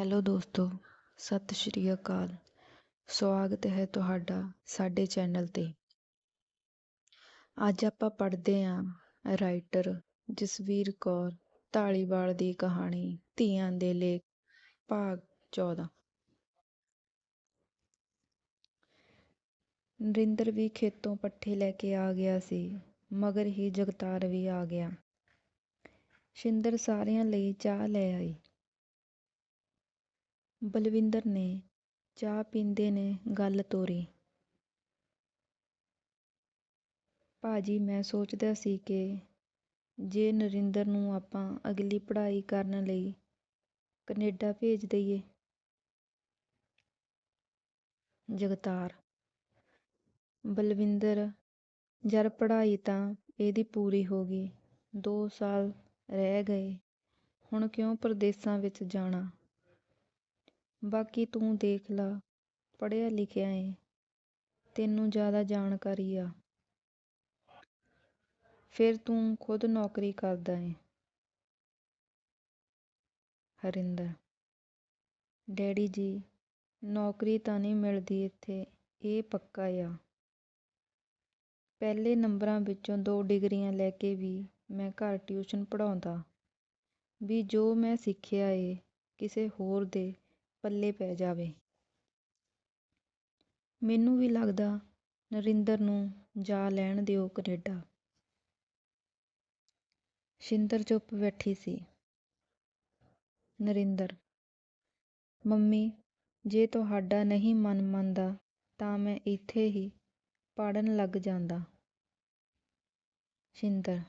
Hello ਦੋਸਤੋ, ਸਤਿ ਸ਼੍ਰੀ ਅਕਾਲ। ਸਵਾਗਤ ਹੈ ਤੁਹਾਡਾ ਸਾਡੇ ਚੈਨਲ ਤੇ। ਅੱਜ ਆਪਾਂ ਪੜ੍ਹਦੇ ਹਾਂ ਰਾਈਟਰ ਜਸਵੀਰ ਕੌਰ ਢਾਲੀਵਾਲ ਦੀ ਕਹਾਣੀ ਧੀਆਂ ਦੇ ਲੇਖ, ਭਾਗ 14 ਨਰਿੰਦਰ ਵੀ ਖੇਤੋਂ ਪੱਠੇ ਲੈ ਕੇ ਆ ਗਿਆ ਸੀ, ਮਗਰ ਹੀ ਜਗਤਾਰ ਵੀ ਆ ਗਿਆ। ਸ਼ਿੰਦਰ ਸਾਰਿਆਂ ਲਈ ਚਾਹ ਲੈ ਆਈ। ਬਲਵਿੰਦਰ ਨੇ ਚਾਹ ਪੀਂਦੇ ਨੇ ਗੱਲ ਤੋਰੀ। ਭਾਜੀ, ਮੈਂ ਸੋਚਦਾ ਸੀ ਕਿ ਜੇ ਨਰਿੰਦਰ ਨੂੰ ਆਪਾਂ ਅਗਲੀ ਪੜ੍ਹਾਈ ਕਰਨ ਲਈ ਕਨੇਡਾ ਭੇਜ ਦਈਏ। ਜਗਤਾਰ, ਬਲਵਿੰਦਰ ਜਰ ਪੜ੍ਹਾਈ ਤਾਂ ਇਹਦੀ ਪੂਰੀ ਹੋ ਗਈ। ਦੋ ਸਾਲ ਰਹਿ ਗਏ। ਹੁਣ ਕਿਉਂ ਪ੍ਰਦੇਸਾਂ ਵਿੱਚ ਜਾਣਾ? ਬਾਕੀ ਤੂੰ ਦੇਖ ਲਾ, ਪੜ੍ਹਿਆ ਲਿਖਿਆ ਏ, ਤੈਨੂੰ ਜ਼ਿਆਦਾ ਜਾਣਕਾਰੀ ਆ। ਫਿਰ ਤੂੰ ਖੁਦ ਨੌਕਰੀ ਕਰਦਾ ਏ। ਹਰਿੰਦਰ, ਡੈਡੀ ਜੀ, ਨੌਕਰੀ ਤਾਂ ਨਹੀਂ ਮਿਲਦੀ ਇੱਥੇ, ਇਹ ਪੱਕਾ ਆ। ਪਹਿਲੇ ਨੰਬਰਾਂ ਵਿੱਚੋਂ ਦੋ ਡਿਗਰੀਆਂ ਲੈ ਕੇ ਵੀ ਮੈਂ ਘਰ ਟਿਊਸ਼ਨ ਪੜ੍ਹਾਉਂਦਾ, ਵੀ ਜੋ ਮੈਂ ਸਿੱਖਿਆ ਏ, ਕਿਸੇ ਹੋਰ ਦੇ ਪੱਲੇ ਪੈ ਜਾਵੇ। ਮੈਨੂੰ ਵੀ ਲੱਗਦਾ ਨਰਿੰਦਰ ਨੂੰ ਜਾ ਲੈਣ ਦਿਓ ਕਨੇਡਾ। ਸ਼ਿੰਦਰ ਚੁੱਪ ਬੈਠੀ ਸੀ। ਨਰਿੰਦਰ, ਮੰਮੀ, ਜੇ ਤੁਹਾਡਾ ਨਹੀਂ ਮਨ ਮੰਨਦਾ ਤਾਂ ਮੈਂ ਇੱਥੇ ਹੀ ਪੜਨ ਲੱਗ ਜਾਂਦਾ। ਸ਼ਿੰਦਰ,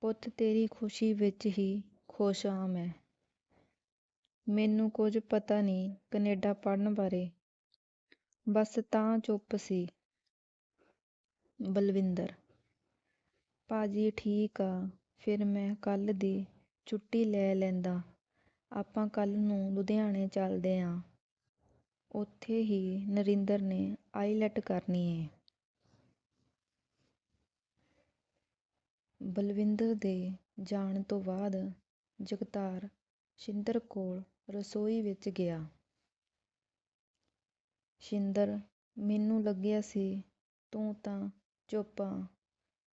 ਪੁੱਤ ਤੇਰੀ ਖੁਸ਼ੀ ਵਿੱਚ ਹੀ ਖੁਸ਼ ਹਾਂ ਮੈਂ। ਮੈਨੂੰ ਕੁਝ ਪਤਾ ਨਹੀਂ ਕਨੇਡਾ ਪੜ੍ਹਨ ਬਾਰੇ। ਬਸ ਤਾਂ ਚੁੱਪ ਸੀ। ਬਲਵਿੰਦਰ, ਭਾਜੀ ਠੀਕ ਆ, ਫਿਰ ਮੈਂ ਕੱਲ ਦੀ ਛੁੱਟੀ ਲੈ ਲੈਂਦਾ। ਆਪਾਂ ਕੱਲ ਨੂੰ ਲੁਧਿਆਣੇ ਚੱਲਦੇ ਆਂ। ਉੱਥੇ ਹੀ ਨਰਿੰਦਰ ਨੇ ਆਈਲੈਟ ਕਰਨੀ ਏ। ਬਲਵਿੰਦਰ ਦੇ ਜਾਣ ਤੋਂ ਬਾਅਦ ਜਗਤਾਰ ਸ਼ਿੰਦਰ ਕੋਲ ਰਸੋਈ ਵਿੱਚ ਗਿਆ। ਸ਼ਿੰਦਰ, ਮੈਨੂੰ ਲੱਗਿਆ ਸੀ ਤੂੰ ਤਾਂ ਚੁੱਪ ਆ।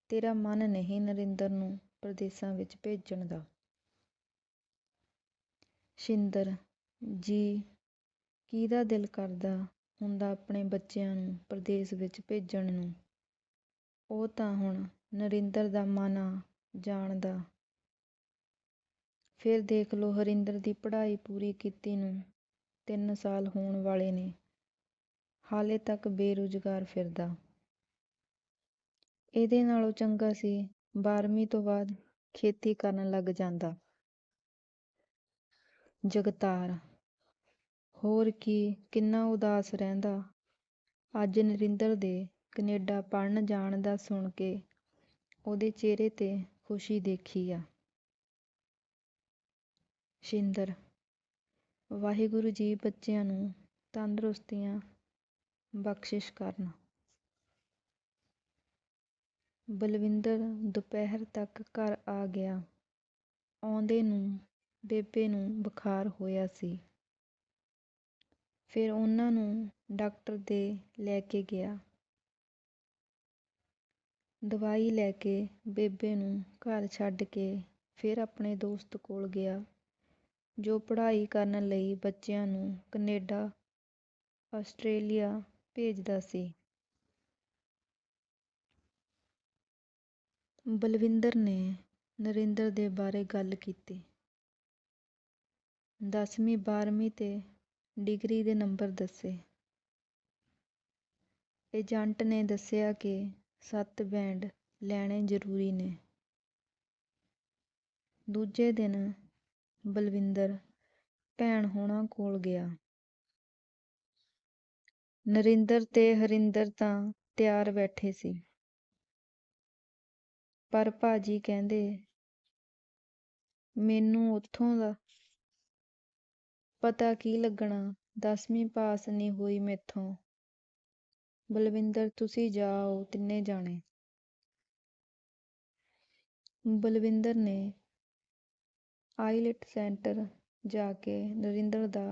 ਤੇਰਾ ਮਨ ਨਹੀਂ ਨਰਿੰਦਰ ਨੂੰ ਪ੍ਰਦੇਸਾਂ ਵਿੱਚ ਭੇਜਣ ਦਾ। ਸ਼ਿੰਦਰ, ਜੀ, ਕਿਹਦਾ ਦਿਲ ਕਰਦਾ ਹੁੰਦਾ ਆਪਣੇ ਬੱਚਿਆਂ ਨੂੰ ਪ੍ਰਦੇਸ ਵਿੱਚ ਭੇਜਣ ਨੂੰ? ਉਹ ਤਾਂ ਹੁਣ ਨਰਿੰਦਰ ਦਾ ਮਨ ਆ ਜਾਣਦਾ ਫਿਰ ਦੇਖ ਲਓ ਹਰਿੰਦਰ ਦੀ ਪੜ੍ਹਾਈ ਪੂਰੀ ਕੀਤੀ ਨੂੰ, ਤਿੰਨ ਸਾਲ ਹੋਣ ਵਾਲੇ ਨੇ। ਹਾਲੇ ਤੱਕ ਬੇਰੁਜ਼ਗਾਰ ਫਿਰਦਾ। ਇਹਦੇ ਨਾਲੋਂ ਚੰਗਾ ਸੀ ਬਾਰ੍ਹਵੀਂ ਤੋਂ ਬਾਅਦ ਖੇਤੀ ਕਰਨ ਲੱਗ ਜਾਂਦਾ। ਜਗਤਾਰ, ਹੋਰ ਕੀ, ਕਿੰਨਾ ਉਦਾਸ ਰਹਿੰਦਾ। ਅੱਜ ਨਰਿੰਦਰ ਦੇ ਕੈਨੇਡਾ ਪੜਨ ਜਾਣ ਦਾ ਸੁਣ ਕੇ ਉਹਦੇ ਚਿਹਰੇ ਤੇ ਖੁਸ਼ੀ ਦੇਖੀ ਆ। ਸ਼ਿੰਦਰ, ਵਾਹਿਗੁਰੂ ਜੀ ਬੱਚਿਆਂ ਨੂੰ ਤੰਦਰੁਸਤੀਆਂ ਬਖਸ਼ਿਸ਼ ਕਰਨ। ਬਲਵਿੰਦਰ ਦੁਪਹਿਰ ਤੱਕ ਘਰ ਆ ਗਿਆ। ਆਉਂਦੇ ਨੂੰ, ਬੇਬੇ ਨੂੰ ਬੁਖਾਰ ਹੋਇਆ ਸੀ। ਫਿਰ ਉਹਨਾਂ ਨੂੰ ਡਾਕਟਰ ਦੇ ਲੈ ਕੇ ਗਿਆ। ਦਵਾਈ ਲੈ ਕੇ ਬੇਬੇ ਨੂੰ ਘਰ ਛੱਡ ਕੇ ਫਿਰ ਆਪਣੇ ਦੋਸਤ ਕੋਲ ਗਿਆ। ਜੋ ਪੜ੍ਹਾਈ ਕਰਨ ਲਈ ਬੱਚਿਆਂ ਨੂੰ ਕਨੇਡਾ, ਆਸਟ੍ਰੇਲੀਆ ਭੇਜਦਾ ਸੀ। ਬਲਵਿੰਦਰ ਨੇ ਨਰਿੰਦਰ ਦੇ ਬਾਰੇ ਗੱਲ ਕੀਤੀ। ਦਸਵੀਂ ਬਾਰ੍ਹਵੀਂ ਤੇ ਡਿਗਰੀ ਦੇ ਨੰਬਰ ਦੱਸੇ। ਏਜੰਟ ਨੇ ਦੱਸਿਆ ਕਿ ਸੱਤ ਬੈਂਡ ਲੈਣੇ ਜ਼ਰੂਰੀ ਨੇ। ਦੂਜੇ ਦਿਨ ਬਲਵਿੰਦਰ ਭੈਣ ਹੋਣਾ ਕੋਲ ਗਿਆ। ਨਰਿੰਦਰ ਤੇ ਹਰਿੰਦਰ ਤਾਂ ਤਿਆਰ ਬੈਠੇ ਸੀ। ਪਰ ਭਾਜੀ ਕਹਿੰਦੇ, ਮੈਨੂੰ ਉੱਥੋਂ ਦਾ ਪਤਾ ਕੀ ਲੱਗਣਾ? ਦਸਵੀਂ ਪਾਸ ਨਹੀਂ ਹੋਈ ਮੈਥੋਂ। ਬਲਵਿੰਦਰ, ਤੁਸੀਂ ਜਾਓ, ਤਿੰਨੇ ਜਾਣੇ। ਬਲਵਿੰਦਰ ਨੇ ਆਈਲੈਟ ਸੈਂਟਰ ਜਾ ਕੇ ਨਰਿੰਦਰ ਦਾ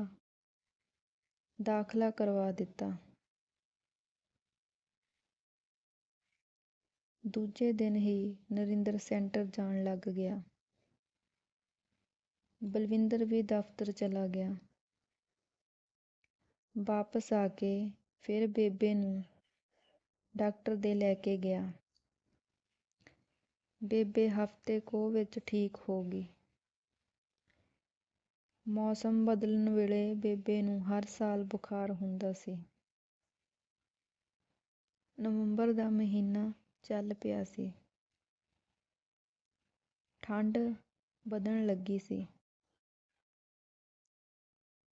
ਦਾਖਲਾ ਕਰਵਾ ਦਿੱਤਾ। ਦੂਜੇ ਦਿਨ ਹੀ ਨਰਿੰਦਰ ਸੈਂਟਰ ਜਾਣ ਲੱਗ ਗਿਆ। ਬਲਵਿੰਦਰ ਵੀ ਦਫ਼ਤਰ ਚਲਾ ਗਿਆ। ਵਾਪਸ ਆ ਕੇ ਫਿਰ ਬੇਬੇ ਨੂੰ ਡਾਕਟਰ ਦੇ ਲੈ ਕੇ ਗਿਆ। ਬੇਬੇ ਹਫ਼ਤੇ ਕੋ ਵਿੱਚ ਠੀਕ ਹੋ ਗਈ। ਮੌਸਮ ਬਦਲਣ ਵੇਲੇ ਬੇਬੇ ਨੂੰ ਹਰ ਸਾਲ ਬੁਖ਼ਾਰ ਹੁੰਦਾ ਸੀ। ਨਵੰਬਰ ਦਾ ਮਹੀਨਾ ਚੱਲ ਪਿਆ ਸੀ। ਠੰਡ ਵਧਣ ਲੱਗੀ ਸੀ।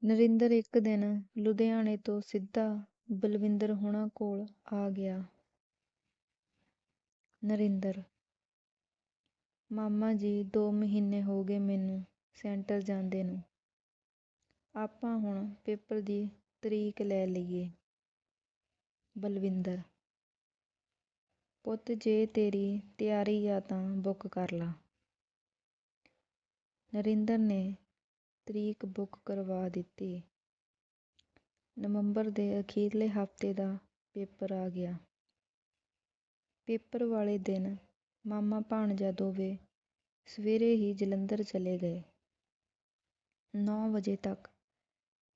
ਨਰਿੰਦਰ ਇੱਕ ਦਿਨ ਲੁਧਿਆਣੇ ਤੋਂ ਸਿੱਧਾ ਬਲਵਿੰਦਰ ਹੁਣਾਂ ਕੋਲ ਆ ਗਿਆ। ਨਰਿੰਦਰ, ਮਾਮਾ ਜੀ ਦੋ ਮਹੀਨੇ ਹੋ ਗਏ ਮੈਨੂੰ ਸੈਂਟਰ ਜਾਂਦੇ ਨੂੰ। ਆਪਾਂ ਹੁਣ ਪੇਪਰ ਦੀ ਤਰੀਕ ਲੈ ਲਈਏ। ਬਲਵਿੰਦਰ, ਪੁੱਤ ਜੇ ਤੇਰੀ ਤਿਆਰੀ ਆ ਤਾਂ ਬੁੱਕ ਕਰ ਲਾ। ਨਰਿੰਦਰ ਨੇ ਤਰੀਕ ਬੁੱਕ ਕਰਵਾ ਦਿੱਤੀ। ਨਵੰਬਰ ਦੇ ਅਖ਼ੀਰਲੇ ਹਫ਼ਤੇ ਦਾ ਪੇਪਰ ਆ ਗਿਆ। ਪੇਪਰ ਵਾਲੇ ਦਿਨ ਮਾਮਾ ਭਾਣਜਾ ਦੋਵੇਂ ਸਵੇਰੇ ਹੀ ਜਲੰਧਰ ਚਲੇ ਗਏ। ਨੌਂ ਵਜੇ ਤੱਕ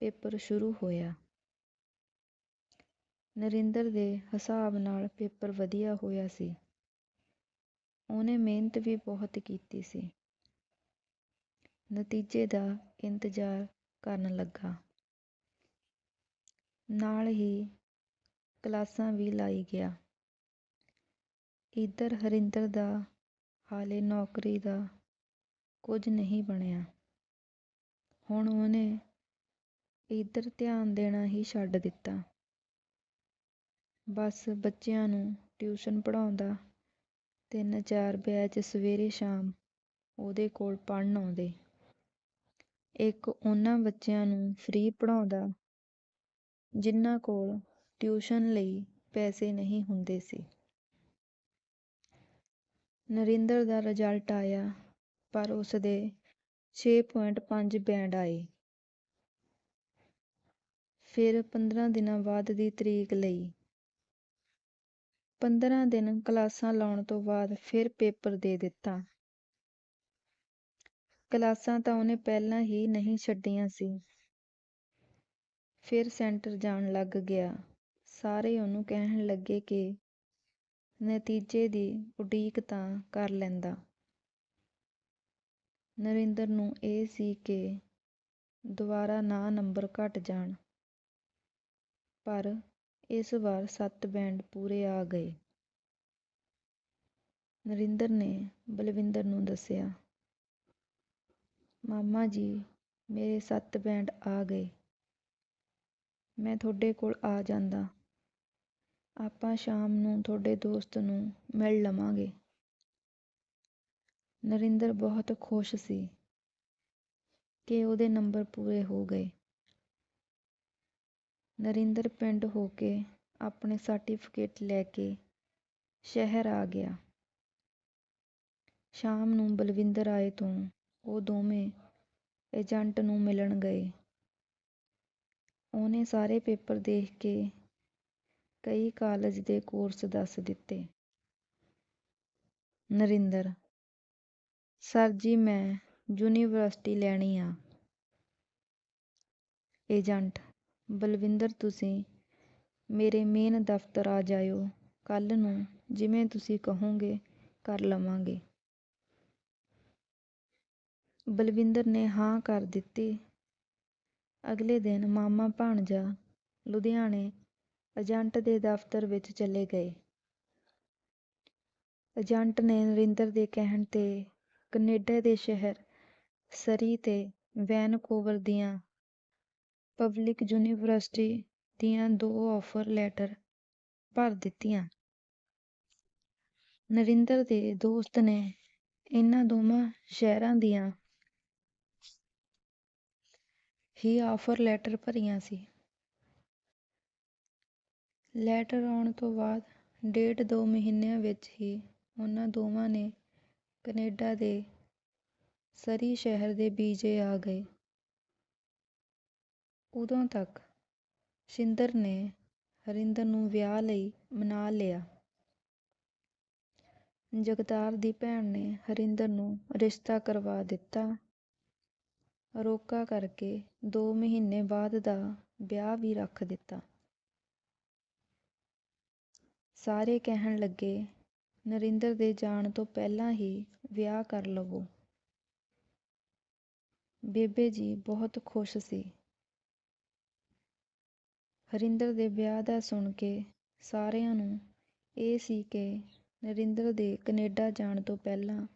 ਪੇਪਰ ਸ਼ੁਰੂ ਹੋਇਆ। ਨਰਿੰਦਰ ਦੇ ਹਿਸਾਬ ਨਾਲ ਪੇਪਰ ਵਧੀਆ ਹੋਇਆ ਸੀ। ਉਹਨੇ ਮਿਹਨਤ ਵੀ ਬਹੁਤ ਕੀਤੀ ਸੀ। ਨਤੀਜੇ ਦਾ ਇੰਤਜ਼ਾਰ ਕਰਨ ਲੱਗਾ। ਨਾਲ ਹੀ ਕਲਾਸਾਂ ਵੀ ਲਾਈ ਗਿਆ। ਇੱਧਰ ਹਰਿੰਦਰ ਦਾ ਹਾਲੇ ਨੌਕਰੀ ਦਾ ਕੁਝ ਨਹੀਂ ਬਣਿਆ। ਹੁਣ ਉਹਨੇ ਇੱਧਰ ਧਿਆਨ ਦੇਣਾ ਹੀ ਛੱਡ ਦਿੱਤਾ। ਬਸ ਬੱਚਿਆਂ ਨੂੰ ਟਿਊਸ਼ਨ ਪੜ੍ਹਾਉਂਦਾ। ਤਿੰਨ ਚਾਰ ਬੈਚ ਸਵੇਰੇ ਸ਼ਾਮ ਉਹਦੇ ਕੋਲ ਪੜ੍ਹਨ ਆਉਂਦੇ। ਇੱਕ ਉਹਨਾਂ ਬੱਚਿਆਂ ਨੂੰ ਫ੍ਰੀ ਪੜ੍ਹਾਉਂਦਾ ਜਿਨ੍ਹਾਂ ਕੋਲ ਟਿਊਸ਼ਨ ਲਈ ਪੈਸੇ ਨਹੀਂ ਹੁੰਦੇ ਸੀ। ਨਰਿੰਦਰ ਦਾ ਰਿਜ਼ਲਟ ਆਇਆ ਪਰ ਉਸਦੇ ਛੇ ਪੁਆਇੰਟ ਪੰਜ ਬੈਂਡ ਆਏ। ਫਿਰ ਪੰਦਰਾਂ ਦਿਨਾਂ ਬਾਅਦ ਦੀ ਤਰੀਕ ਲਈ। ਪੰਦਰਾਂ ਦਿਨ ਕਲਾਸਾਂ ਲਾਉਣ ਤੋਂ ਬਾਅਦ ਫਿਰ ਪੇਪਰ ਦੇ ਦਿੱਤਾ। ਕਲਾਸਾਂ ਤਾਂ ਉਹਨੇ ਪਹਿਲਾਂ ਹੀ ਨਹੀਂ ਛੱਡੀਆਂ ਸੀ। ਫਿਰ ਸੈਂਟਰ ਜਾਣ ਲੱਗ ਗਿਆ। ਸਾਰੇ ਉਹਨੂੰ ਕਹਿਣ ਲੱਗੇ ਕਿ ਨਤੀਜੇ ਦੀ ਉਡੀਕ ਤਾਂ ਕਰ ਲੈਂਦਾ। ਨਰਿੰਦਰ ਨੂੰ ਇਹ ਸੀ ਕਿ ਦੁਬਾਰਾ ਨਾ ਨੰਬਰ ਘੱਟ ਜਾਣ। ਪਰ ਇਸ ਵਾਰ ਸੱਤ ਬੈਂਡ ਪੂਰੇ ਆ ਗਏ। ਨਰਿੰਦਰ ਨੇ ਬਲਵਿੰਦਰ ਨੂੰ ਦੱਸਿਆ। ਮਾਮਾ ਜੀ, ਮੇਰੇ ਸੱਤ ਬੈਂਡ ਆ ਗਏ। ਮੈਂ ਤੁਹਾਡੇ ਕੋਲ ਆ ਜਾਂਦਾ। ਆਪਾਂ ਸ਼ਾਮ ਨੂੰ ਤੁਹਾਡੇ ਦੋਸਤ ਨੂੰ ਮਿਲ ਲਵਾਂਗੇ। ਨਰਿੰਦਰ ਬਹੁਤ ਖੁਸ਼ ਸੀ ਕਿ ਉਹਦੇ ਨੰਬਰ ਪੂਰੇ ਹੋ ਗਏ। ਨਰਿੰਦਰ ਪਿੰਡ ਹੋ ਕੇ ਆਪਣੇ ਸਰਟੀਫਿਕੇਟ ਲੈ ਕੇ ਸ਼ਹਿਰ ਆ ਗਿਆ। ਸ਼ਾਮ ਨੂੰ ਬਲਵਿੰਦਰ ਆਏ ਤੋਂ ਉਹ ਦੋਵੇਂ ਏਜੰਟ ਨੂੰ ਮਿਲਣ ਗਏ। ਉਹਨੇ ਸਾਰੇ ਪੇਪਰ ਦੇਖ ਕੇ ਕਈ ਕਾਲਜ ਦੇ ਕੋਰਸ ਦੱਸ ਦਿੱਤੇ। ਨਰਿੰਦਰ, ਸਰ ਜੀ, ਮੈਂ ਯੂਨੀਵਰਸਿਟੀ ਲੈਣੀ ਆ। ਏਜੰਟ ਬਲਵਿੰਦਰ, ਤੁਸੀਂ ਮੇਰੇ ਮੇਨ ਦਫ਼ਤਰ ਆ ਜਾਇਓ ਕੱਲ੍ਹ ਨੂੰ ਜਿਵੇਂ ਤੁਸੀਂ ਕਹੋਗੇ, ਕਰ ਲਵਾਂਗੇ। ਬਲਵਿੰਦਰ ਨੇ ਹਾਂ ਕਰ ਦਿੱਤੀ। ਅਗਲੇ ਦਿਨ ਮਾਮਾ ਭਾਣਜਾ ਲੁਧਿਆਣੇ ਏਜੰਟ ਦੇ ਦਫ਼ਤਰ ਵਿੱਚ ਚਲੇ ਗਏ। ਏਜੰਟ ਨੇ ਨਰਿੰਦਰ ਦੇ ਕਹਿਣ ਤੇ ਕਨੇਡਾ ਦੇ ਸ਼ਹਿਰ ਸਰੀ ਤੇ ਵੈਨਕੂਵਰ ਦੀਆਂ ਪਬਲਿਕ ਯੂਨੀਵਰਸਿਟੀ ਦੀਆਂ ਦੋ ਆਫ਼ਰ ਲੈਟਰ ਭਰ ਦਿੱਤੀਆਂ। ਨਰਿੰਦਰ ਦੇ ਦੋਸਤ ਨੇ ਇਹਨਾਂ ਦੋਵਾਂ ਸ਼ਹਿਰਾਂ ਦੀਆਂ ਹੀ ਆਫ਼ਰ ਲੈਟਰ ਭਰੀਆਂ ਸੀ। ਲੈਟਰ ਆਉਣ ਤੋਂ ਬਾਅਦ ਡੇਢ ਦੋ ਮਹੀਨਿਆਂ ਵਿੱਚ ਹੀ ਉਹਨਾਂ ਦੋਵਾਂ ਨੇ ਕਨੇਡਾ ਦੇ ਸਰੀ ਸ਼ਹਿਰ ਦੇ ਵੀਜ਼ੇ ਆ ਗਏ। ਉਦੋਂ ਤੱਕ ਸ਼ਿੰਦਰ ਨੇ ਹਰਿੰਦਰ ਨੂੰ ਵਿਆਹ ਲਈ ਮਨਾ ਲਿਆ। ਜਗਤਾਰ ਦੀ ਭੈਣ ਨੇ ਹਰਿੰਦਰ ਨੂੰ ਰਿਸ਼ਤਾ ਕਰਵਾ ਦਿੱਤਾ। ਰੋਕਾ ਕਰਕੇ ਦੋ ਮਹੀਨੇ ਬਾਅਦ ਦਾ ਵਿਆਹ ਵੀ ਰੱਖ ਦਿੱਤਾ। ਸਾਰੇ ਕਹਿਣ ਲੱਗੇ, ਨਰਿੰਦਰ ਦੇ ਜਾਣ ਤੋਂ ਪਹਿਲਾਂ ਹੀ ਵਿਆਹ ਕਰ ਲਵੋ। ਬੇਬੇ ਜੀ ਬਹੁਤ ਖੁਸ਼ ਸੀ। ਹਰਿੰਦਰ ਦੇ ਵਿਆਹ ਦਾ ਸੁਣ ਕੇ ਸਾਰਿਆਂ ਨੂੰ ਇਹ ਸੀ ਕਿ ਨਰਿੰਦਰ ਦੇ ਕਨੇਡਾ ਜਾਣ ਤੋਂ ਪਹਿਲਾਂ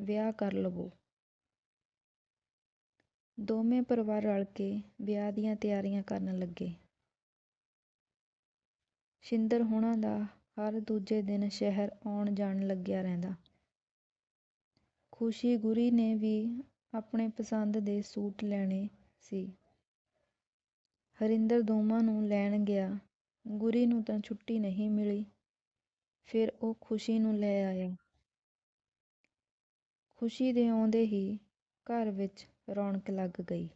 ਵਿਆਹ ਕਰ ਲਵੋ। ਦੋਵੇਂ ਪਰਿਵਾਰ ਰਲ ਕੇ ਵਿਆਹ ਦੀਆਂ ਤਿਆਰੀਆਂ ਕਰਨ ਲੱਗੇ। ਸ਼ਿੰਦਰ ਹੁਣਾਂ ਦਾ ਹਰ ਦੂਜੇ ਦਿਨ ਸ਼ਹਿਰ ਆਉਣ ਜਾਣ ਲੱਗਿਆ ਰਹਿੰਦਾ। ਖੁਸ਼ੀ ਗੁਰੀ ਨੇ ਵੀ ਆਪਣੇ ਪਸੰਦ ਦੇ ਸੂਟ ਲੈਣੇ ਸੀ। ਹਰਿੰਦਰ ਦੋਵਾਂ ਨੂੰ ਲੈਣ ਗਿਆ। ਗੁਰੀ ਨੂੰ ਤਾਂ ਛੁੱਟੀ ਨਹੀਂ ਮਿਲੀ। ਫਿਰ ਉਹ ਖੁਸ਼ੀ ਨੂੰ ਲੈ ਆਇਆ। ਖੁਸ਼ੀ ਦੇ ਆਉਂਦੇ ਹੀ ਘਰ ਵਿੱਚ ਰੌਣਕ ਲੱਗ ਗਈ।